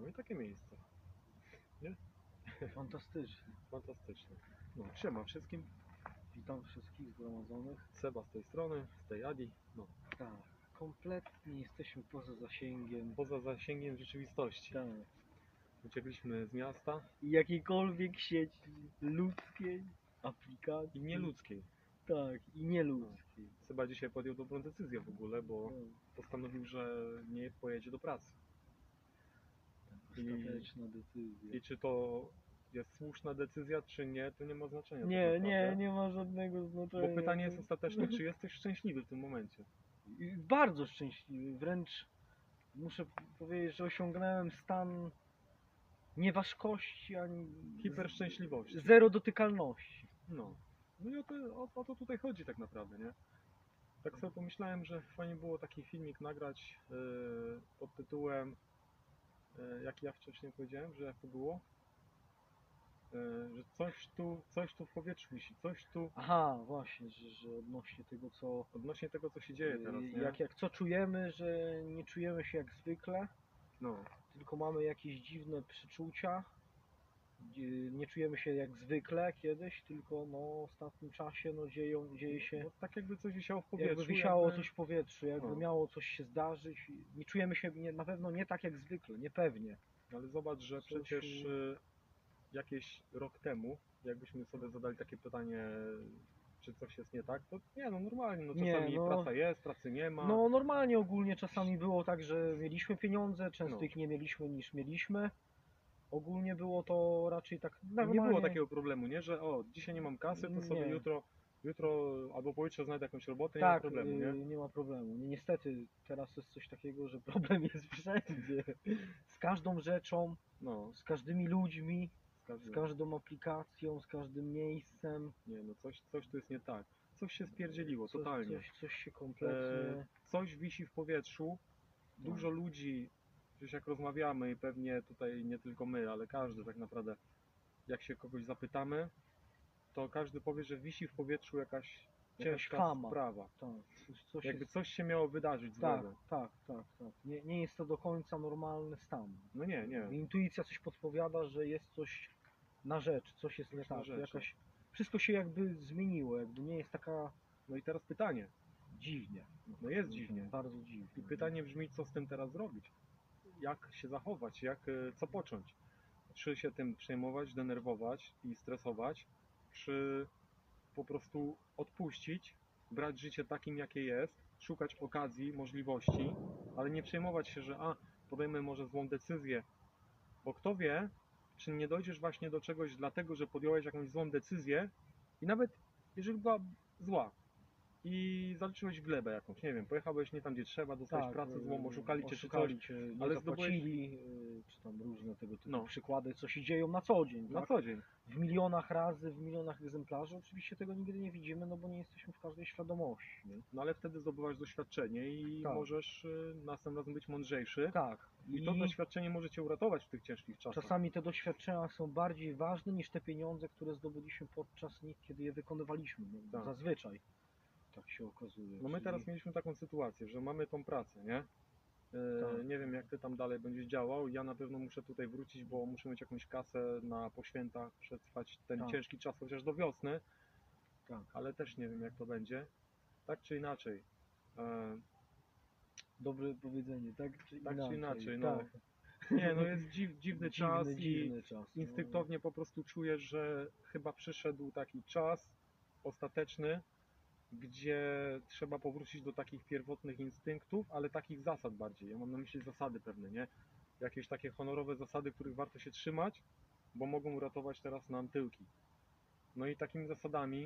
No i takie miejsce. Fantastyczne. Fantastyczne. No, siema wszystkim. Witam wszystkich zgromadzonych. Seba z tej strony, z tej Adi. No, Tak, kompletnie jesteśmy poza zasięgiem. poza zasięgiem rzeczywistości. Tak. Uciekliśmy z miasta I jakiejkolwiek sieci ludzkiej, aplikacji. i nieludzkiej. Tak, i nieludzkiej. Seba dzisiaj podjął dobrą decyzję w ogóle, bo No, postanowił, że nie pojedzie do pracy. I- Ostateczna decyzja. I czy to jest słuszna decyzja, czy nie, to nie ma znaczenia. tak Nie, nie, nie ma żadnego znaczenia. Bo pytanie jest ostateczne, czy jesteś szczęśliwy w tym momencie? Bardzo szczęśliwy, wręcz muszę powiedzieć, że osiągnąłem stan nieważkości ani Hiperszczęśliwości. zero dotykalności. No. No i o to, o, o to tutaj chodzi tak naprawdę, nie? Tak sobie pomyślałem, że fajnie było taki filmik nagrać yy, pod tytułem jak ja wcześniej powiedziałem, że jak to było? Yy, że coś tu, coś tu w powietrzu wisi, coś tu Aha, właśnie, że, że odnośnie tego, co odnośnie tego, co się dzieje teraz, nie? jak, jak co czujemy, że nie czujemy się jak zwykle, No, tylko mamy jakieś dziwne przeczucia. Gdzie Nie czujemy się jak zwykle kiedyś, tylko no, w ostatnim czasie no, dzieją, dzieje się bo tak jakby coś wisiało w powietrzu. jakby wisiało jakby- coś w powietrzu, jakby No. miało coś się zdarzyć. Nie czujemy się nie, na pewno nie tak jak zwykle, niepewnie. Ale zobacz, że Coś- przecież y, jakieś rok temu, jakbyśmy sobie zadali takie pytanie, czy coś jest nie tak, to nie, no normalnie, no Nie, czasami no. praca jest, pracy nie ma. No normalnie ogólnie czasami było tak, że mieliśmy pieniądze, często No. ich nie mieliśmy niż mieliśmy. Ogólnie było to raczej tak nie normalnie. było takiego problemu, nie, że o, dzisiaj nie mam kasy, to sobie Nie. jutro, jutro albo pojutrze znajdę jakąś robotę, nie ma Tak, problemu, y, nie? nie ma problemu. Nie, niestety teraz jest coś takiego, że problem jest wszędzie. Z każdą rzeczą, No, z każdymi ludźmi, z każdym, z każdą aplikacją, z każdym miejscem. nie, no coś, coś tu jest nie tak. Coś się spierdzieliło, Coś, totalnie. coś, coś się kompletnie. E, coś wisi w powietrzu, dużo ludzi, gdzieś jak rozmawiamy i pewnie tutaj nie tylko my, ale każdy tak naprawdę, jak się kogoś zapytamy, to każdy powie, że wisi w powietrzu jakaś ciężka sprawa. tak, coś, Jakby jest, coś się miało wydarzyć tak, złego. tak, tak, tak. Nie, nie jest to do końca normalny stan. No nie, nie. Intuicja coś podpowiada, że jest coś na rzecz, coś jest nie Coś na tak. Jakaś, wszystko się jakby zmieniło, jakby nie jest taka No i teraz pytanie. dziwnie. No jest dziwnie. Bardzo dziwnie. I pytanie brzmi, co z tym teraz zrobić? Jak się zachować? Jak, e, co począć? Czy się tym przejmować, denerwować i stresować? Czy po prostu odpuścić, brać życie takim, jakie jest, szukać okazji, możliwości, ale nie przejmować się, że a, podejmę może złą decyzję, bo kto wie, czy nie dojdziesz właśnie do czegoś dlatego, że podjąłeś jakąś złą decyzję i nawet jeżeli była zła i zaliczyłeś glebę jakąś, nie wiem, pojechałeś nie tam, gdzie trzeba, dostałeś Tak, pracę złą, oszukali cię czy coś, oszukali cię, nie ale zapłacili, y, czy tam różne tego typu No. przykłady, co się dzieją na co dzień. na tak? co dzień. W milionach razy, w milionach egzemplarzy. Oczywiście tego nigdy nie widzimy, no bo nie jesteśmy w każdej świadomości. Nie? No ale wtedy zdobywasz doświadczenie i Tak. możesz y, następnym razem być mądrzejszy. Tak. I to doświadczenie może cię uratować w tych ciężkich czasach. Czasami te doświadczenia są bardziej ważne niż te pieniądze, które zdobyliśmy podczas nich, kiedy je wykonywaliśmy. No, Tak. Zazwyczaj tak się okazuje. No my Czyli- teraz mieliśmy taką sytuację, że mamy tą pracę, nie? E, Tak. Nie wiem jak ty tam dalej będziesz działał. Ja na pewno muszę tutaj wrócić, bo muszę mieć jakąś kasę na po świętach, przetrwać ten Tak. ciężki czas chociaż do wiosny, Tak. ale też nie wiem jak to będzie. Tak czy inaczej. E, Dobre powiedzenie, tak czy Tak czy inaczej. inaczej, no. tak. Nie, no jest dziw, dziwny czas dziwny, i dziwny czas. no. instynktownie po prostu czujesz, że chyba przyszedł taki czas ostateczny, gdzie trzeba powrócić do takich pierwotnych instynktów, ale takich zasad bardziej. Ja mam na myśli zasady pewne, nie? Jakieś takie honorowe zasady, których warto się trzymać, bo mogą uratować teraz nam tyłki. No i takimi zasadami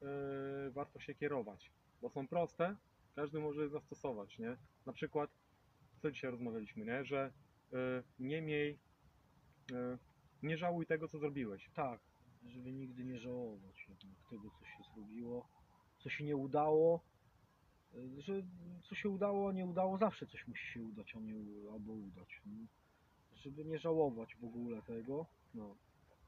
yy, warto się kierować, bo są proste, każdy może je zastosować, nie? Na przykład, co dzisiaj rozmawialiśmy, nie? Że yy, nie miej, yy, nie żałuj tego, co zrobiłeś. Tak, żeby nigdy nie żałować tego, co się zrobiło, co się nie udało. y, Że co się udało, nie udało, zawsze coś musi się udać, a nie albo udać. nie? Żeby nie żałować w ogóle tego. No.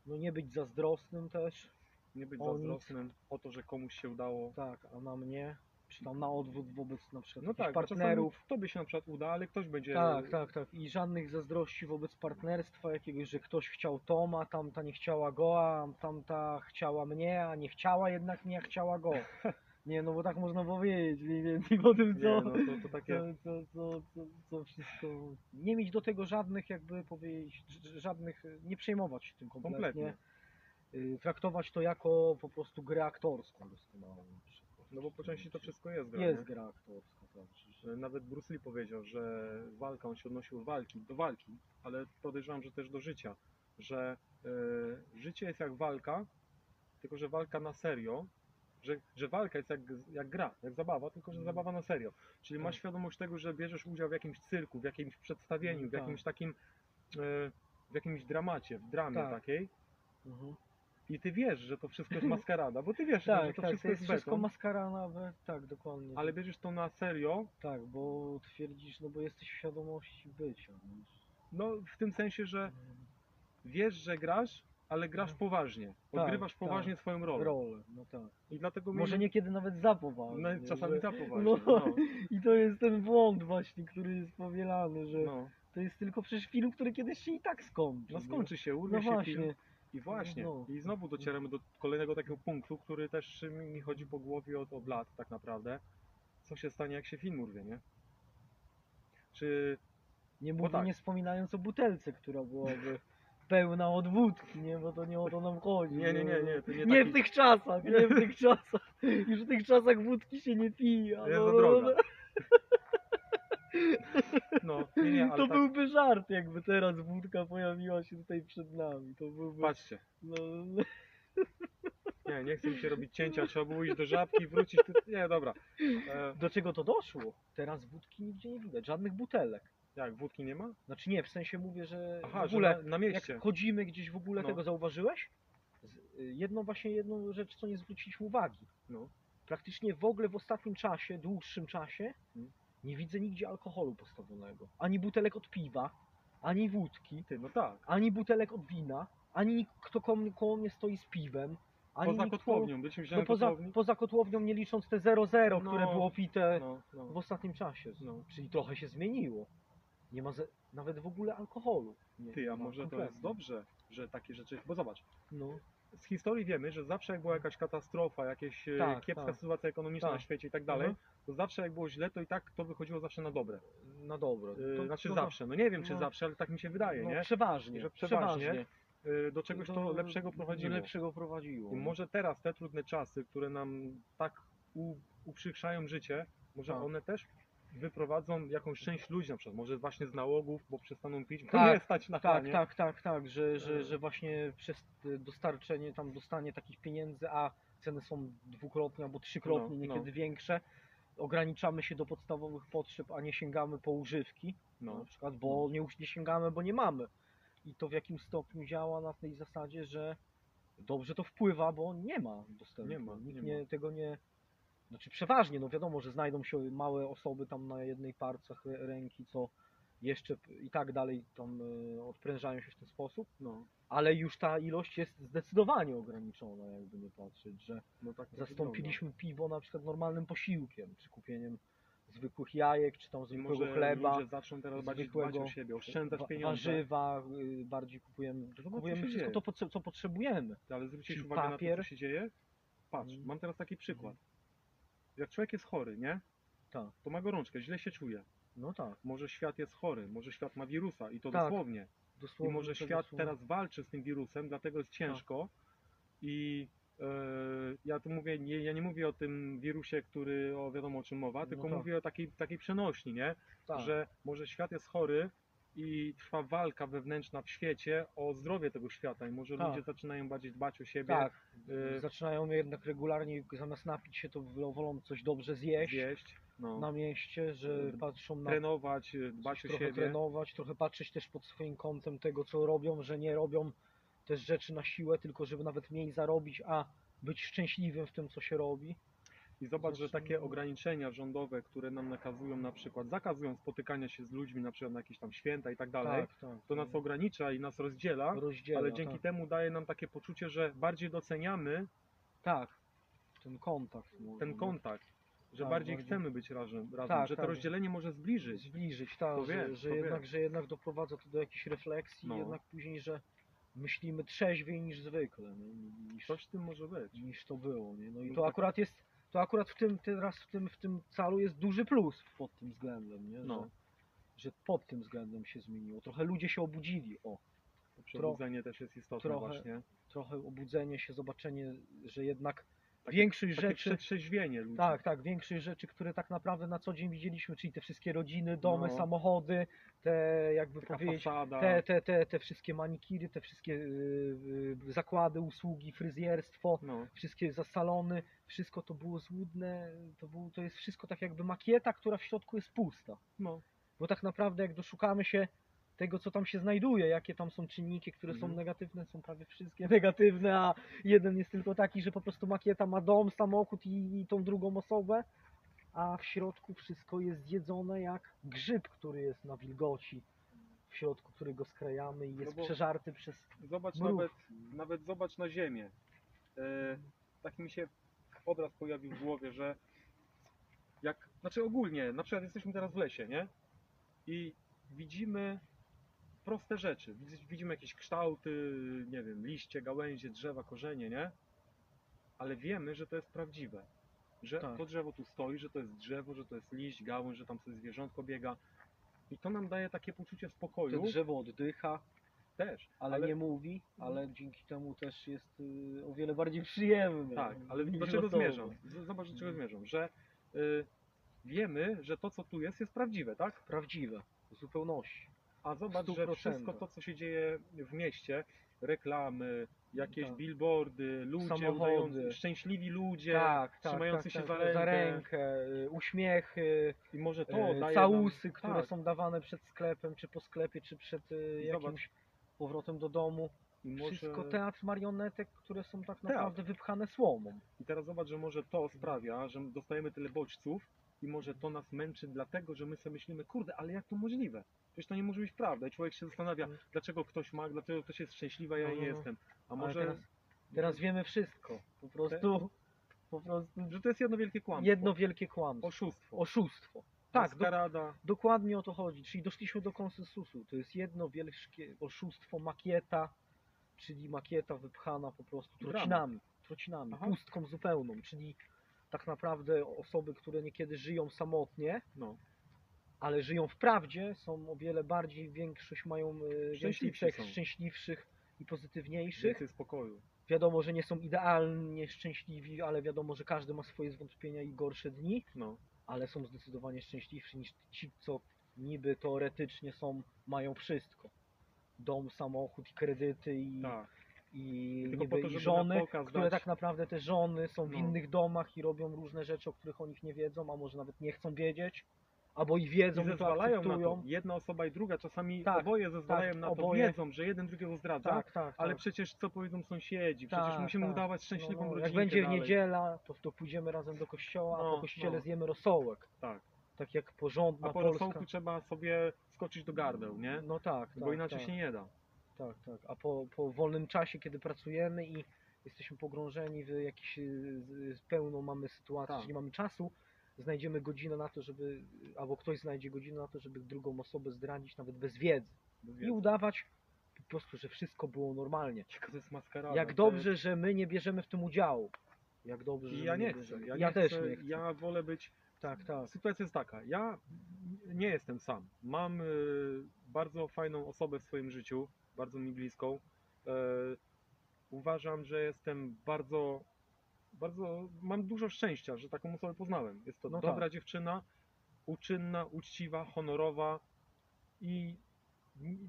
No nie być zazdrosnym też. Nie być O nic. zazdrosnym o to, że komuś się udało. Tak, a na mnie. czy tam na odwrót wobec na przykład No tak, partnerów. tobie się na przykład uda, ale ktoś będzie... Tak, tak, tak. I żadnych zazdrości wobec partnerstwa jakiegoś, że ktoś chciał Toma, tamta nie chciała go, a tamta chciała mnie, a nie chciała jednak mnie, a chciała go. Nie, no bo tak można powiedzieć mniej więcej po tym, Nie, co, no to, to takie... co, co, co, co, co wszystko... Nie mieć do tego żadnych, jakby powiedzieć, żadnych, nie przejmować się tym kompletnie. Kompletnie. Y, Traktować to jako po prostu grę aktorską doskonałą. na przykład. No bo po części to wszystko jest gra, Jest nie? gra aktorska, tak. że- Że Nawet Bruce Lee powiedział, że walka, on się odnosił do walki, do walki, ale podejrzewam, że też do życia, że e, życie jest jak walka, tylko że walka na serio, że, że walka jest jak, jak gra, jak zabawa, tylko że Mhm. zabawa na serio. Czyli masz Tak. świadomość tego, że bierzesz udział w jakimś cyrku, w jakimś przedstawieniu, w Tak. jakimś takim, e, w jakimś dramacie, w dramie Tak. takiej Mhm. i ty wiesz, że to wszystko jest maskarada, bo ty wiesz, że Tak, to tak, wszystko to jest jest wszystko beton, maskarana, we- tak, dokładnie. ale bierzesz to na serio, Tak, bo twierdzisz, no bo jesteś w świadomości bycia. no. no w tym sensie, że wiesz, że grasz, ale grasz Mhm. poważnie. Tak, Odgrywasz tak. poważnie swoją rolę. Rolę, no tak. I dlatego Może niekiedy nawet za poważnie. no, czasami że- za poważnie. No, No, I to jest ten błąd właśnie, który jest powielany, że no. to jest tylko przecież film, który kiedyś się i tak skończy. no skończy się, urwie No się właśnie. film. I właśnie. No. I znowu docieramy do kolejnego takiego punktu, który też mi mi chodzi po głowie od, od lat tak naprawdę. Co się stanie, jak się film urwie, nie? Czy Nie, mówię, tak. nie wspominając o butelce, która byłaby pełna od wódki, nie? Bo to nie o to nam chodzi. Nie, nie, nie, nie, to nie Nie taki- w tych czasach, nie w tych czasach. Już w tych czasach wódki się nie pije. jest no, za no, droga? no. No, nie, nie, To tak, byłby żart, jakby teraz wódka pojawiła się tutaj przed nami. To byłby... patrzcie. No, no. Nie, nie chcę mi się robić cięcia, trzeba było iść do żabki, wrócić tu. Nie, dobra. E, Do czego to doszło? Teraz wódki nigdzie nie widać, żadnych butelek. Jak, wódki nie ma? Znaczy nie, w sensie mówię, że Aha, w ogóle że na, na mieście. jak chodzimy gdzieś w ogóle, No. tego zauważyłeś? Z- y, Jedną właśnie jedną rzecz, co nie zwróciliśmy uwagi. No. Praktycznie w ogóle w ostatnim czasie, dłuższym czasie, Mm. nie widzę nigdzie alkoholu postawionego. Ani butelek od piwa, ani wódki, Ty, no tak. ani butelek od wina, ani nikt, kto koło mnie, koło mnie stoi z piwem, ani Poza nikt kotłownią, byliśmy No poza, kotłowni. poza kotłownią, nie licząc te 0,0, No. które było pite No, no. w ostatnim czasie. No. Czyli trochę się zmieniło. Nie ma ze, nawet w ogóle alkoholu. Nie, Ty, a ma może to kompletnie. jest dobrze, że takie rzeczy. Bo zobacz, No, z historii wiemy, że zawsze jak była jakaś katastrofa, jakaś e, Tak, kiepska tak. sytuacja ekonomiczna Tak. na świecie i tak dalej, Mhm. to zawsze jak było źle, to i tak to wychodziło zawsze na dobre. na dobre. E, To- znaczy zawsze. No nie wiem czy no. zawsze, ale tak mi się wydaje, no, nie? Przeważnie, Że przeważnie. E, Do czegoś to lepszego prowadziło. lepszego prowadziło. I może teraz te trudne czasy, które nam tak u, uprzykrzają życie, może Tak. one też wyprowadzą jakąś część ludzi na przykład, może właśnie z nałogów, bo przestaną pić, bo Tak, nie stać na Tak, planie. tak, tak, tak, że, że, E. że właśnie przez dostarczenie, tam dostanie takich pieniędzy, a ceny są dwukrotnie albo trzykrotnie, No, niekiedy no. większe, ograniczamy się do podstawowych potrzeb, a nie sięgamy po używki, No. na przykład, bo nie, nie sięgamy, bo nie mamy. I to w jakim stopniu działa na tej zasadzie, że dobrze to wpływa, bo nie ma dostępu. Nie ma, Nikt nie nie, tego nie. Znaczy przeważnie, no wiadomo, że znajdą się małe osoby tam na jednej parcach rę- ręki, co jeszcze i tak dalej tam y, odprężają się w ten sposób, No, ale już ta ilość jest zdecydowanie ograniczona, jakby nie patrzeć, że no tak zastąpiliśmy piwo na przykład normalnym posiłkiem, czy kupieniem zwykłych jajek, czy tam wygląda. Zwykłego może chleba, zaczną teraz bardziej dbać o siebie, oszczędzać pieniądze. warzywa, y, bardziej kupujemy, Zobacz, kupujemy się wszystko dzieje. to, co, co potrzebujemy. Ale Czyli uwagę na papier. to, co się dzieje. Patrz, Mm. mam teraz taki przykład. Jak człowiek jest chory, nie? Tak. To ma gorączkę, źle się czuje. No tak, Może świat jest chory, może świat ma wirusa i to Tak, dosłownie. I dosłownie. może to świat dosłownie. teraz walczy z tym wirusem, dlatego jest ciężko. I e, ja tu mówię, nie, ja nie mówię o tym wirusie, który o wiadomo o czym mowa, No tylko tak. mówię o takiej, takiej przenośni, nie? tak. Że może świat jest chory i trwa walka wewnętrzna w świecie o zdrowie tego świata i może Tak. ludzie zaczynają bardziej dbać o siebie, Tak, y, zaczynają jednak regularnie, zamiast napić się, to wolą coś dobrze zjeść, zjeść, no, na mieście, że Y, patrzą na trenować, y, dbać o trochę siebie. trenować, trochę patrzeć też pod swoim kątem tego, co robią, że nie robią też rzeczy na siłę, tylko żeby nawet mniej zarobić, a być szczęśliwym w tym, co się robi. I zobacz, że takie ograniczenia rządowe, które nam nakazują na przykład, zakazują spotykania się z ludźmi na przykład na jakieś tam święta i tak dalej, tak, tak. to nas ogranicza i nas rozdziela, rozdziela, ale dzięki tak. temu daje nam takie poczucie, że bardziej doceniamy tak, ten kontakt. może, ten no. kontakt. że Tak, bardziej bardziej- chcemy być razem, razem Tak, że to tak. rozdzielenie może zbliżyć. zbliżyć, tak, To że, wiem, że, to jednak, wiem. że jednak doprowadza to do jakiejś refleksji, No. jednak później, że myślimy trzeźwiej niż zwykle, nie? niż, Coś w tym może być. niż to było. Nie? No i No to tak. akurat jest, to akurat w tym teraz w tym, w tym calu jest duży plus pod tym względem, nie? No. Że, że pod tym względem się zmieniło. Trochę ludzie się obudzili, o, Przebudzenie też jest istotne trochę właśnie. trochę obudzenie się, zobaczenie, że jednak Takie- większość Takie rzeczy, przetrzeźwienie ludzi. tak, tak, większość rzeczy, które tak naprawdę na co dzień widzieliśmy, czyli te wszystkie rodziny, domy, No. samochody, te jakby Taka powiedzieć, fasada. te, te, te, te wszystkie manikiry, te wszystkie y, y, zakłady, usługi, fryzjerstwo, No, wszystkie za salony, wszystko to było złudne, to, było, to jest wszystko tak jakby makieta, która w środku jest pusta. no, Bo tak naprawdę jak doszukamy się tego, co tam się znajduje, jakie tam są czynniki, które są Mhm. negatywne, są prawie wszystkie negatywne, a jeden jest tylko taki, że po prostu makieta ma dom, samochód i, i tą drugą osobę, a w środku wszystko jest zjedzone jak grzyb, który jest na wilgoci, w środku którego skrajamy i jest No bo- przeżarty przez... Zobacz Mrów. nawet, nawet zobacz na ziemię. E, taki mi się obraz pojawił w głowie, że jak, znaczy ogólnie, na przykład jesteśmy teraz w lesie, nie? I widzimy proste rzeczy. Widz- Widzimy jakieś kształty, nie wiem, liście, gałęzie, drzewa, korzenie, nie? Ale wiemy, że to jest prawdziwe. Że Tak. to drzewo tu stoi, że to jest drzewo, że to jest liść, gałąź, że tam sobie zwierzątko biega. I to nam daje takie poczucie To spokoju drzewo oddycha, też. ale, nie mówi, ale dzięki temu też jest y, o wiele bardziej przyjemny. Tak, ale do czego zmierzam? Zobacz, do czego zmierzam, że y, wiemy, że to, co tu jest, jest prawdziwe, tak? Prawdziwe, w zupełności. A zobacz, W że 100%. wszystko to, co się dzieje w mieście, reklamy, jakieś Tak. billboardy, ludzie Samochody. udający, szczęśliwi ludzie, tak, tak, trzymający tak, się tak, za rękę. za rękę, y, uśmiechy, i może to e, całusy, nam, które tak, są dawane przed sklepem, czy po sklepie, czy przed Zobacz. jakimś powrotem do domu. i, może, Wszystko teatr marionetek, które są tak naprawdę wypchane słomą. I teraz zobacz, że może to sprawia, że dostajemy tyle bodźców i może to nas męczy dlatego, że my sobie myślimy, kurde, ale jak to możliwe? Przecież to nie może być prawda. I człowiek się zastanawia, Mm. dlaczego ktoś ma, dlaczego ktoś jest szczęśliwy, a ja nie no, no. jestem. A Ale może, teraz, teraz wiemy wszystko. Po prostu, po prostu że to jest jedno wielkie kłamstwo. jedno wielkie kłamstwo. Oszustwo. Oszustwo. Tak, do, Maskarada. dokładnie o to chodzi. Czyli doszliśmy do konsensusu. To jest jedno wielkie oszustwo, makieta, czyli makieta wypchana po prostu Dramat. trocinami, trocinami, Aha. pustką zupełną, czyli tak naprawdę osoby, które niekiedy żyją samotnie, No. Ale żyją w prawdzie, są o wiele bardziej, większość mają e, są. szczęśliwszych i pozytywniejszych. Więcej spokoju. Wiadomo, że nie są idealnie szczęśliwi, ale wiadomo, że każdy ma swoje zwątpienia i gorsze dni, No. ale są zdecydowanie szczęśliwsi niż ci, co niby teoretycznie są, mają wszystko. Dom, samochód i kredyty i, Tak. i, Tylko niby, to, i żony, które dać- tak naprawdę te żony są w No. innych domach i robią różne rzeczy, o których o nich nie wiedzą, a może nawet nie chcą wiedzieć, albo i wiedzą I to zezwalają na to. Jedna osoba i druga, czasami Tak, oboje zezwalają tak, na to, oboje. wiedzą, że jeden drugiego zdradza, Tak, tak, ale tak. przecież co powiedzą sąsiedzi? Przecież Tak, musimy tak. udawać szczęśliwą No, no, Jak będzie w dalej. niedziela, to, to pójdziemy razem do kościoła, a No, po kościele no. zjemy rosołek. Tak. Tak jak porządna A po polska. rosołku trzeba sobie skoczyć do gardeł, nie? No tak, Bo tak, inaczej tak, się nie da. tak, tak. A po, po wolnym czasie, kiedy pracujemy i jesteśmy pogrążeni w jakiś y, z- pełną mamy sytuację, Tak. że nie mamy czasu, znajdziemy godzinę na to, żeby, albo ktoś znajdzie godzinę na to, żeby drugą osobę zdradzić nawet bez wiedzy. Bez I wiedzy. udawać po prostu, że wszystko było normalnie. To jest maskarada. Jak dobrze, że my nie bierzemy w tym udziału. Jak dobrze, I że ja nie chcę. bierzemy. Ja, Ja nie też chcę, nie chcę. Ja wolę być. Tak, tak. Sytuacja jest taka. Ja nie jestem sam. Mam y, bardzo fajną osobę w swoim życiu, bardzo mi bliską. E, uważam, że jestem bardzo, bardzo. Mam dużo szczęścia, że taką osobę poznałem. Jest to No dobra tak. dziewczyna, uczynna, uczciwa, honorowa i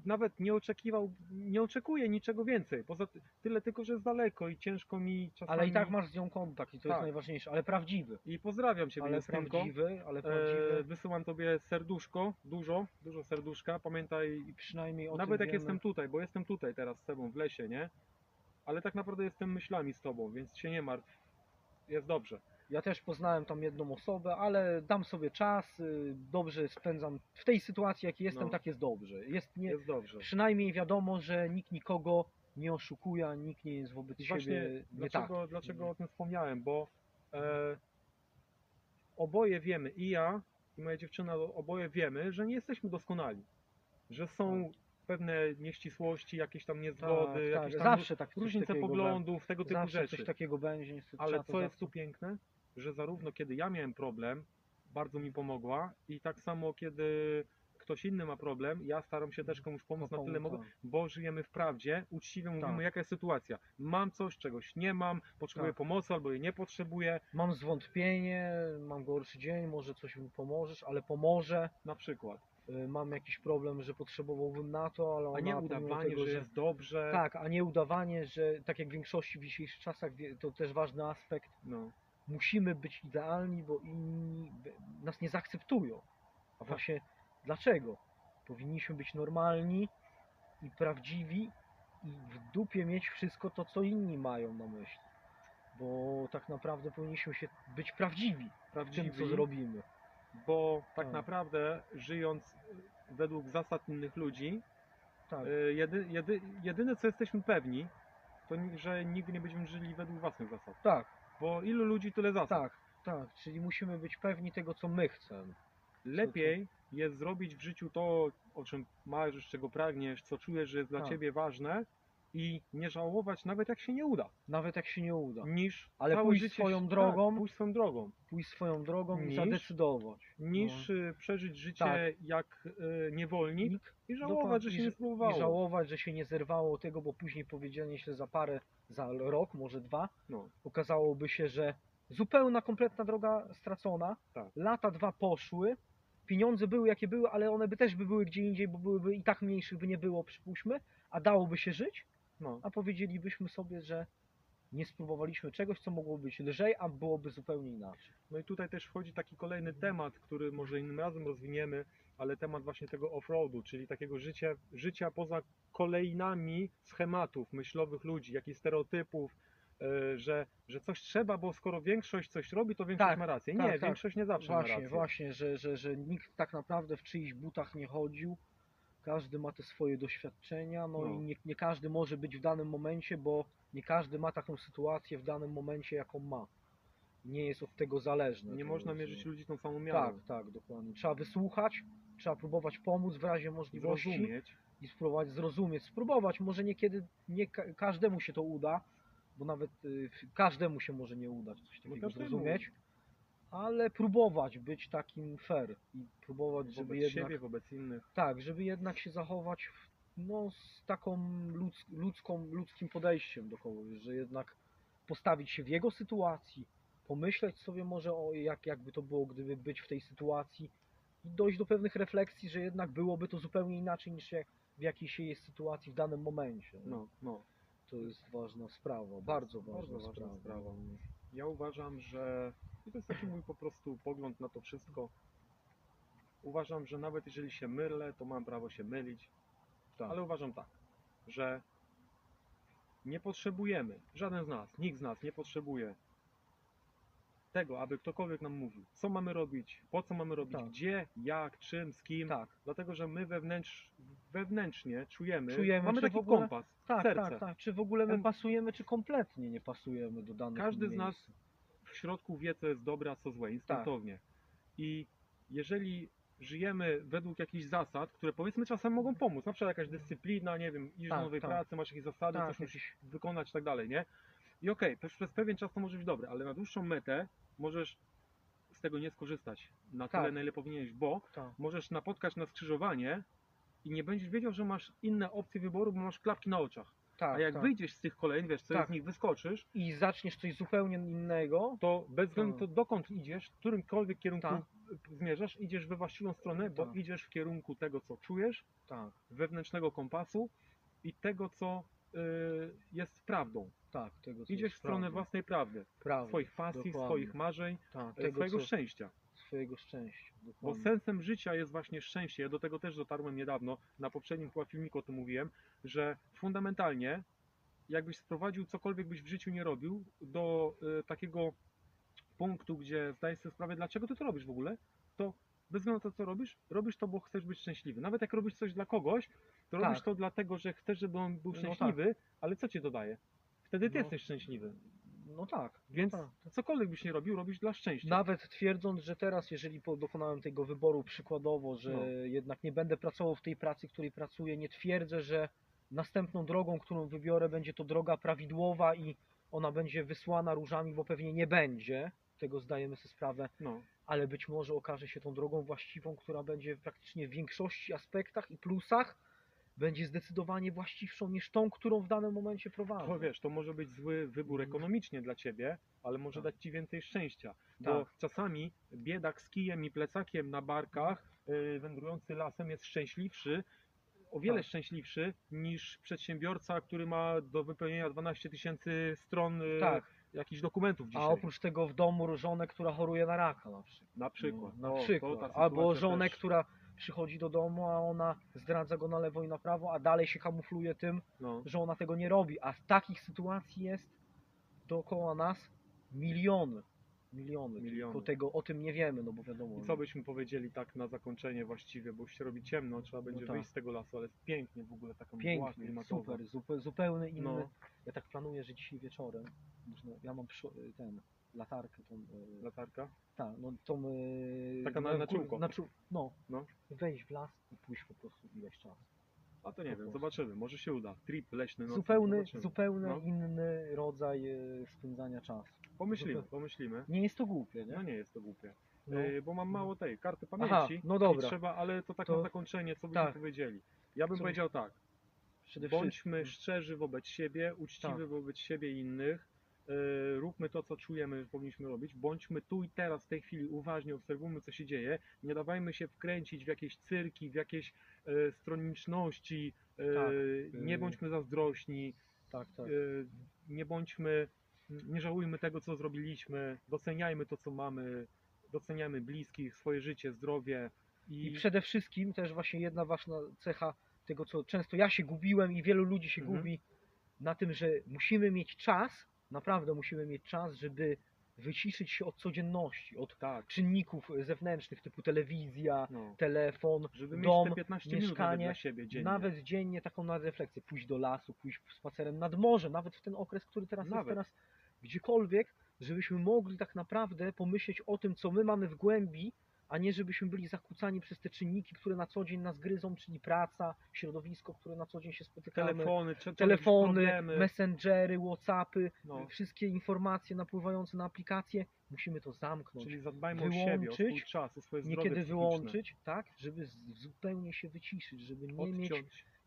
nawet nie oczekiwał, nie oczekuję niczego więcej. Poza ty, tyle tylko, że jest daleko i ciężko mi czasami. Ale i tak masz z nią kontakt i to Tak. jest najważniejsze, ale prawdziwy. I pozdrawiam Cię, Ale prawdziwy, ale E, prawdziwy. wysyłam Tobie serduszko, dużo, dużo serduszka. Pamiętaj, I przynajmniej o nawet jak wiemy. jestem tutaj, bo jestem tutaj teraz z Tobą w lesie, nie? Ale tak naprawdę jestem myślami z Tobą, więc się nie martw. Jest dobrze. Ja też poznałem tam jedną osobę, ale dam sobie czas, y, dobrze spędzam. W tej sytuacji, jak jestem, No. tak jest dobrze. Jest nie, Jest dobrze. przynajmniej wiadomo, że nikt nikogo nie oszukuje, a nikt nie jest wobec właśnie siebie nie tak. dlaczego, dlaczego o tym wspomniałem, bo e, oboje wiemy, i ja, i moja dziewczyna, oboje wiemy, że nie jesteśmy doskonali. Że są pewne nieścisłości, jakieś tam niezgody, tak, jakieś tak. tam Zawsze tak różnice poglądów, tego typu Zawsze rzeczy. coś takiego będzie. Niestety Ale co jest tu piękne, że zarówno kiedy ja miałem problem, bardzo mi pomogła i tak samo kiedy ktoś inny ma problem, ja staram się też komuś pomóc na pomóc, tyle mogę, tak. bo żyjemy w prawdzie, uczciwie mówimy Tak. jaka jest sytuacja. Mam coś, czegoś nie mam, potrzebuję Tak. pomocy albo jej nie potrzebuję, Mam zwątpienie, mam gorszy dzień, może coś mi pomożesz, ale pomoże. na przykład. Y, Mam jakiś problem, że potrzebowałbym na to, ale A ona nie pomimo udawanie, tego, że jest dobrze. Tak, a nie udawanie, że tak jak w większości w dzisiejszych czasach, to też ważny aspekt, No. musimy być idealni, bo inni nas nie zaakceptują. A Tak. właśnie dlaczego? Powinniśmy być normalni i prawdziwi i w dupie mieć wszystko to, co inni mają na myśli. Bo tak naprawdę powinniśmy się być prawdziwi w tym, co Prawdziwi, zrobimy. Bo tak Tak. naprawdę żyjąc y, według zasad innych ludzi, Tak, y, jedy, jedy, jedyne co jesteśmy pewni, to że nigdy nie będziemy żyli według własnych zasad. tak, Bo ilu ludzi, tyle zasad. tak, tak. Czyli musimy być pewni tego, co my chcemy. Lepiej jest zrobić w życiu to, o czym marzysz, czego pragniesz, co czujesz, że jest dla Tak. ciebie ważne i nie żałować nawet jak się nie uda, Nawet jak się nie uda. niż Ale całe pójść życie swoją tak, drogą. pójść swoją drogą, Pójść swoją drogą i Niż- zadecydować. niż y, przeżyć życie Tak. jak y, niewolnik i żałować, że się nie spróbowało. I żałować, że się nie zerwało tego, bo później powiedzianie się za parę, za rok, może dwa, No. okazałoby się, że zupełna, kompletna droga stracona, Tak. lata dwa poszły, pieniądze były jakie były, ale one by też by były gdzie indziej, bo byłyby i tak mniejszych by nie było, przypuśćmy, a dałoby się żyć, No. a powiedzielibyśmy sobie, że nie spróbowaliśmy czegoś, co mogło być lżej, a byłoby zupełnie inaczej. no i tutaj też wchodzi taki kolejny temat, który może innym razem rozwiniemy, ale temat właśnie tego off-roadu, czyli takiego życia, życia poza kolejnami schematów myślowych ludzi, jakichś stereotypów, y, że, że coś trzeba, bo skoro większość coś robi, to większość Tak, ma rację. tak, Nie, tak. większość nie zawsze ma Właśnie, rację. właśnie, że, że, że nikt tak naprawdę w czyichś butach nie chodził. Każdy ma te swoje doświadczenia, no, No. i nie, nie każdy może być w danym momencie, bo nie każdy ma taką sytuację w danym momencie, jaką ma. Nie jest od tego zależne. Nie to można jest- mierzyć ludzi tą samą miarą. Tak, tak, dokładnie. Trzeba wysłuchać, trzeba próbować pomóc w razie możliwości Zrozumieć. i spróbować zrozumieć. Spróbować, może niekiedy nie ka- każdemu się to uda, bo nawet y, każdemu się może nie udać coś takiego każdemu. zrozumieć, ale próbować być takim fair i próbować, żeby Wobec jednak siebie, wobec innych. tak, żeby jednak się zachować w- no, z taką ludz, ludzką, ludzkim podejściem do kogoś, że jednak postawić się w jego sytuacji, pomyśleć sobie może o jak, jakby to było, gdyby być w tej sytuacji i dojść do pewnych refleksji, że jednak byłoby to zupełnie inaczej niż jak, w jakiej się jest sytuacji w danym momencie. No, no. To jest ważna sprawa, bardzo ważna, Bardzo ważna sprawa. sprawa. Ja uważam, że i to jest taki mój po prostu pogląd na to wszystko. Uważam, że nawet jeżeli się mylę, to mam prawo się mylić, Tak. ale uważam tak, że nie potrzebujemy, żaden z nas, nikt z nas nie potrzebuje tego, aby ktokolwiek nam mówił, co mamy robić, po co mamy robić, Tak. gdzie, jak, czym, z kim, Tak, dlatego że my wewnętrz, wewnętrznie czujemy, Czujemy, mamy taki ogóle- kompas, tak, serce. tak, tak. Czy w ogóle my pasujemy, czy kompletnie nie pasujemy do danych Każdy z nas w środku wie, co jest dobre, a co złe, instynktownie. I jeżeli żyjemy według jakichś zasad, które powiedzmy czasem mogą pomóc, na przykład jakaś dyscyplina, nie wiem, idziesz Tak, do nowej tak. pracy, masz jakieś zasady, Tak, coś musisz wykonać i tak dalej, nie? I okej, okay, przez pewien czas to może być dobre, ale na dłuższą metę możesz z tego nie skorzystać na tyle, Tak. na ile powinieneś, bo Tak. możesz napotkać na skrzyżowanie i nie będziesz wiedział, że masz inne opcje wyboru, bo masz klapki na oczach. Tak, A jak tak. wyjdziesz z tych kolejnych, wiesz, co Tak. z nich wyskoczysz, i zaczniesz coś zupełnie innego, to bez względu Tak. to dokąd idziesz, w którymkolwiek kierunku Tak. zmierzasz, idziesz we właściwą stronę, bo Tak. idziesz w kierunku tego, co czujesz, tak, wewnętrznego kompasu i tego, co y, jest prawdą. tak, tego Idziesz w stronę prawdą. własnej prawdy, Prawdy, swoich pasji, dokładnie. swoich marzeń, y, tego swojego co, szczęścia. Swojego szczęścia. Bo Dokładnie. sensem życia jest właśnie szczęście. Ja do tego też dotarłem niedawno, na poprzednim chyba filmiku o tym mówiłem, że fundamentalnie jakbyś sprowadził cokolwiek byś w życiu nie robił do y, takiego punktu, gdzie zdajesz sobie sprawę, dlaczego ty to robisz w ogóle, to bez względu na to, co robisz, robisz to, bo chcesz być szczęśliwy. Nawet jak robisz coś dla kogoś, to Tak. robisz to dlatego, że chcesz, żeby on był No szczęśliwy, ale co ci to daje? Wtedy ty No. jesteś szczęśliwy. No tak. Więc tak. cokolwiek byś nie robił, robisz dla szczęścia. Nawet twierdząc, że teraz, jeżeli dokonałem tego wyboru przykładowo, że No. jednak nie będę pracował w tej pracy, której pracuję, nie twierdzę, że następną drogą, którą wybiorę, będzie to droga prawidłowa i ona będzie wysłana różami, bo pewnie nie będzie. Tego zdajemy sobie sprawę, No, ale być może okaże się tą drogą właściwą, która będzie praktycznie w większości aspektach i plusach będzie zdecydowanie właściwszą niż tą, którą w danym momencie prowadzę. to wiesz, to może być zły wybór Mhm. ekonomicznie dla ciebie, ale może Tak. dać ci więcej szczęścia. Bo Tak. czasami biedak z kijem i plecakiem na barkach, yy, wędrujący lasem jest szczęśliwszy, o wiele Tak. szczęśliwszy niż przedsiębiorca, który ma do wypełnienia 12 tysięcy stron yy, Tak, jakichś dokumentów dzisiaj. a oprócz tego w domu żonę, która choruje na raka na przykład. Na przykład. No, na przykład. Albo żonę, też, która przychodzi do domu, a ona zdradza go na lewo i na prawo, a dalej się kamufluje tym, No, że ona tego nie robi. A takich sytuacji jest dookoła nas miliony. Miliony. Miliony. Tylko tego o tym nie wiemy, no bo wiadomo. I co byśmy powiedzieli tak na zakończenie właściwie, bo już się robi ciemno, trzeba będzie tak. wyjść z tego lasu, ale jest pięknie w ogóle mgła Pięknie, super, zupe, zupełnie inny. No. Ja tak planuję, że dzisiaj wieczorem, ja mam ten, latarkę, tą, e, Latarka? tak, no tą... e, Taka na- na gór- czółko. Na czół, no, No. wejść w las i pójść po prostu ileś czasu. A to nie Po wiem, prostu. zobaczymy, może się uda. Trip leśny nocny, zupełny, zobaczymy. zupełnie No. inny rodzaj e, spędzania czasu. Pomyślimy, zupełnie. pomyślimy. Nie jest to głupie, nie? No nie jest to głupie. No. E, bo mam mało tej karty Aha, pamięci. no i dobra. Trzeba, ale to tak To- na zakończenie, co byśmy tak. powiedzieli. Ja bym Co- powiedział tak. Przede Bądźmy wszystkim. szczerzy wobec siebie, uczciwi Tak. wobec siebie i innych. E, róbmy to, co czujemy, że powinniśmy robić. Bądźmy tu i teraz, w tej chwili, uważnie obserwujmy, co się dzieje. Nie dawajmy się wkręcić w jakieś cyrki, w jakieś e, stronniczności. E, Tak. Nie Y- bądźmy zazdrośni. Tak, tak. Nie bądźmy, nie żałujmy tego, co zrobiliśmy. Doceniajmy to, co mamy. Doceniajmy bliskich, swoje życie, zdrowie. I, I przede wszystkim też właśnie jedna ważna cecha tego, co często ja się gubiłem i wielu ludzi się Mhm. gubi na tym, że musimy mieć czas, naprawdę musimy mieć czas, żeby wyciszyć się od codzienności, od tak, czynników zewnętrznych typu telewizja, no. telefon, Żeby mieć dom, te 15 minut nawet mieszkanie, dla siebie dziennie. nawet dziennie taką na refleksję, pójść do lasu, pójść spacerem nad morze, nawet w ten okres, który teraz jest Nawet. teraz gdziekolwiek, żebyśmy mogli tak naprawdę pomyśleć o tym, co my mamy w głębi, a nie żebyśmy byli zakłócani przez te czynniki, które na co dzień nas gryzą, czyli praca, środowisko, które na co dzień się spotykamy, telefony, telefony, messengery, whatsappy, No. wszystkie informacje napływające na aplikacje, musimy to zamknąć. Czyli zadbajmy o siebie, o wyłączyć, czas, o swoje Niekiedy psychiczne. wyłączyć, tak, żeby zupełnie się wyciszyć, żeby nie mieć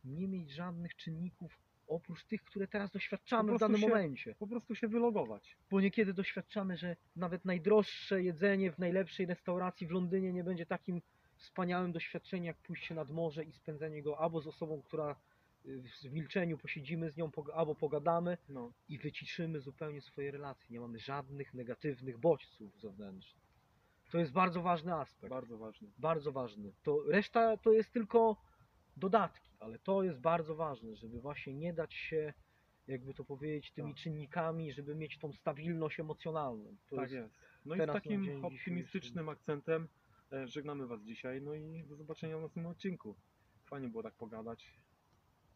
nie mieć żadnych czynników oprócz tych, które teraz doświadczamy w danym się- momencie. Po prostu się wylogować. Bo niekiedy doświadczamy, że nawet najdroższe jedzenie w najlepszej restauracji w Londynie nie będzie takim wspaniałym doświadczeniem, jak pójście nad morze i spędzenie go albo z osobą, która y, w milczeniu posiedzimy z nią, albo pogadamy No. i wyciszymy zupełnie swoje relacje. Nie mamy żadnych negatywnych bodźców zewnętrznych. To jest bardzo ważny aspekt. Bardzo ważne. bardzo ważny. To reszta to jest tylko dodatki, ale to jest bardzo ważne, żeby właśnie nie dać się, jakby to powiedzieć, tymi Tak. czynnikami, żeby mieć tą stabilność emocjonalną. To tak jest. No i z takim optymistycznym akcentem e, żegnamy Was dzisiaj. No i do zobaczenia w następnym odcinku. Fajnie było tak pogadać.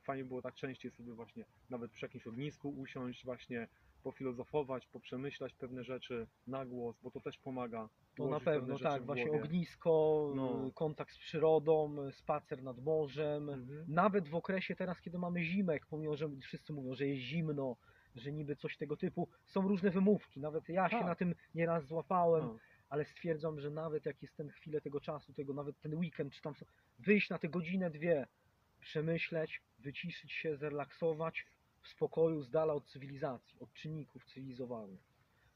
Fajnie było tak częściej sobie właśnie nawet przy jakimś ognisku usiąść, właśnie pofilozofować, poprzemyślać pewne rzeczy na głos, bo to też pomaga. To na ułożyć pewne pewno, tak, właśnie ognisko, No. kontakt z przyrodą, spacer nad morzem. Mhm. Nawet w okresie teraz, kiedy mamy zimek, pomimo, że wszyscy mówią, że jest zimno, że niby coś tego typu, są różne wymówki. Nawet ja się Tak. na tym nieraz złapałem. No. ale stwierdzam, że nawet jak jest ten chwilę tego czasu, tego nawet ten weekend, czy tam wyjść na tę godzinę, dwie, przemyśleć, wyciszyć się, zrelaksować w spokoju, z dala od cywilizacji, od czynników cywilizowanych.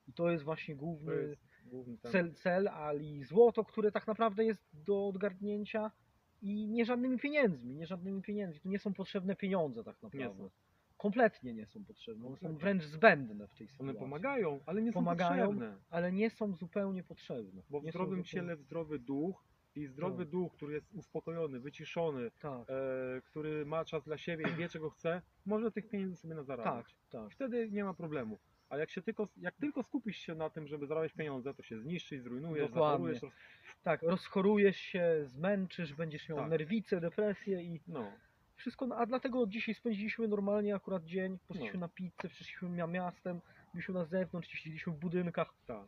I to jest właśnie główny jest główny temat. cel, cel, ali złoto, które tak naprawdę jest do odgarnięcia i nie żadnymi pieniędzmi, nie żadnymi pieniędzmi. Tu nie są potrzebne pieniądze tak naprawdę. są. Kompletnie nie są potrzebne. One są wręcz zbędne w tej sytuacji. One pomagają, ale nie Pomagają, są potrzebne. ale nie są zupełnie potrzebne. Bo w nie zdrowym ciele zdrowy duch i zdrowy No. duch, który jest uspokojony, wyciszony, Tak, e, który ma czas dla siebie i wie czego chce, może tych pieniędzy sobie na tak, tak. Wtedy nie ma problemu. A jak się tylko, jak tylko skupisz się na tym, żeby zarabiać pieniądze, to się zniszczysz, zrujnujesz, Dokładnie. zachorujesz. Tak, rozchorujesz się, zmęczysz, będziesz miał Tak. nerwice, depresję i No, wszystko. A dlatego dzisiaj spędziliśmy normalnie akurat dzień, poszliśmy No. na pizzę, przeszliśmy mia- miastem, byliśmy na zewnątrz, siedzieliśmy w budynkach, Tak.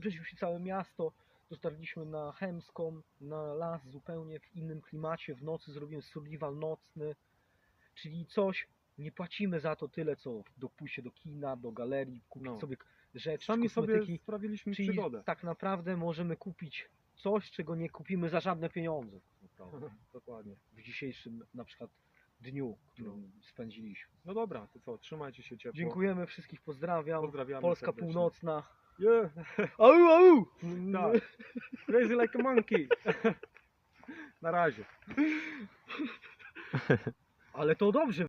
przeszliśmy całe miasto, dotarliśmy na Chemską, na las zupełnie w innym klimacie, w nocy zrobiłem survival nocny, czyli coś, nie płacimy za to tyle, co do pójście do kina, do galerii, kupić No. sobie rzeczy, Sami sobie sprawiliśmy czyli przygodę. tak naprawdę możemy kupić coś, czego nie kupimy za żadne pieniądze, Dokładnie. w dzisiejszym na przykład dniu, którym spędziliśmy. No dobra, to co, trzymajcie się ciepło. Dziękujemy wszystkich, pozdrawiam. Pozdrawiamy Polska serdecznie. północna. Yeah. Au, au! Tak. Crazy like a monkey. Na razie. Ale to dobrze